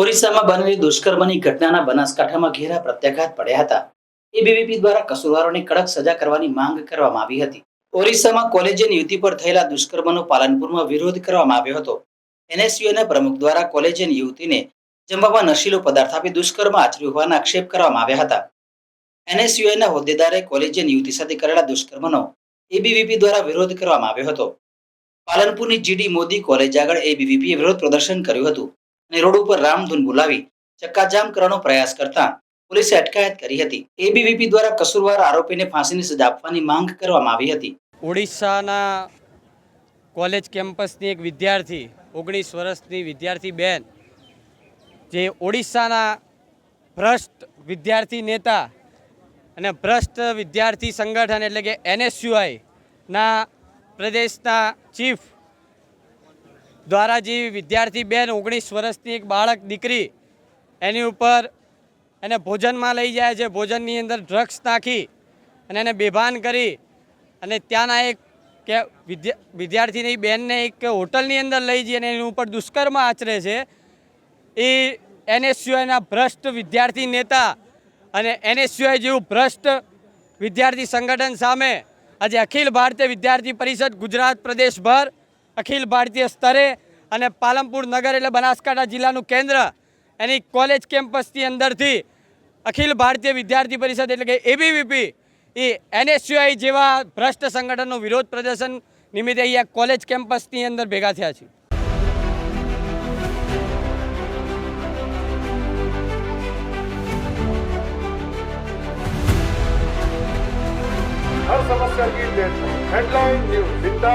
ઓરિસ્સામાં બનેલી દુષ્કર્મની ઘટનાના બનાસકાંઠામાં ઘેરા પ્રત્યાઘાત પડ્યા હતા. એબીવીપી દ્વારા કસૂરવારોને કડક સજા કરવાની માંગ કરવામાં આવી હતી. ઓરિસ્સામાં કોલેજિયન યુવતી પર થયેલા દુષ્કર્મનો પાલનપુરમાં વિરોધ કરવામાં આવ્યો હતો. એનએસયુના પ્રમુખ દ્વારા કોલેજિયન યુવતીને જમવામાં નશીલો પદાર્થ આપી દુષ્કર્મ આચર્યું હોવાના આક્ષેપ કરવામાં આવ્યા હતા. એનએસયુના હોદ્દેદારે કોલેજિયન યુવતી સાથે કરેલા દુષ્કર્મનો એબીવીપી દ્વારા વિરોધ કરવામાં આવ્યો હતો. પાલનપુરની જીડી મોદી કોલેજ આગળ એબીવીપીએ વિરોધ પ્રદર્શન કર્યું હતું અને રોડ ઉપર રામધૂન બોલાવી ચક્કાજામ કરવાનો પ્રયાસ કરતા પોલીસે અટકાયત કરી હતી. એબીવીપી દ્વારા કસૂરવાર આરોપીને ફાંસીની સજા આપવાની માંગ કરવામાં આવી હતી. ઓડિશાના કોલેજ કેમ્પસની એક વિદ્યાર્થી, ઓગણીસ વર્ષની વિદ્યાર્થી બેન, જે ઓડિશાના ભ્રષ્ટ વિદ્યાર્થી નેતા અને ભ્રષ્ટ વિદ્યાર્થી સંગઠન એટલે કે એનએસયુઆઈના પ્રદેશના ચીફ દ્વારા જે વિદ્યાર્થી બેન ઓગણીસ વર્ષની એક બાળક દીકરી એની ઉપર એને ભોજનમાં લઈ જાય છે. ભોજનની અંદર ડ્રગ્સ નાખી અને એને બેભાન કરી અને ત્યાંના એક કે વિદ્યા, વિદ્યાર્થીની બેનને એક હોટલની અંદર લઈ જઈ અને એની ઉપર દુષ્કર્મ આચરે છે. એ એનએસયુઆઈના ભ્રષ્ટ વિદ્યાર્થી નેતા અને એનએસયુઆઈ જેવું ભ્રષ્ટ વિદ્યાર્થી સંગઠન સામે આજે અખિલ ભારતીય વિદ્યાર્થી પરિષદ ગુજરાત પ્રદેશભર અખિલ ભારતીય સ્તરે અને પાલમપુર નગર એટલે બનાસકાંઠા જિલ્લાનું કેન્દ્ર એની કોલેજ કેમ્પસની અંદરથી અખિલ ભારતીય વિદ્યાર્થી પરિષદ એટલે કે એબીવીપી એ એનએસયુઆઈ જેવા ભ્રષ્ટ સંગઠનનું વિરોધ પ્રદર્શન નિમિત્તે અહીંયા કોલેજ કેમ્પસની અંદર ભેગા થયા છે. ಸಮಸ್ಯೆಯಾಗಿ ದೇಶ ಹೆಡ್ಲೈನ್ ನ್ಯೂಸ್ ಇಂದ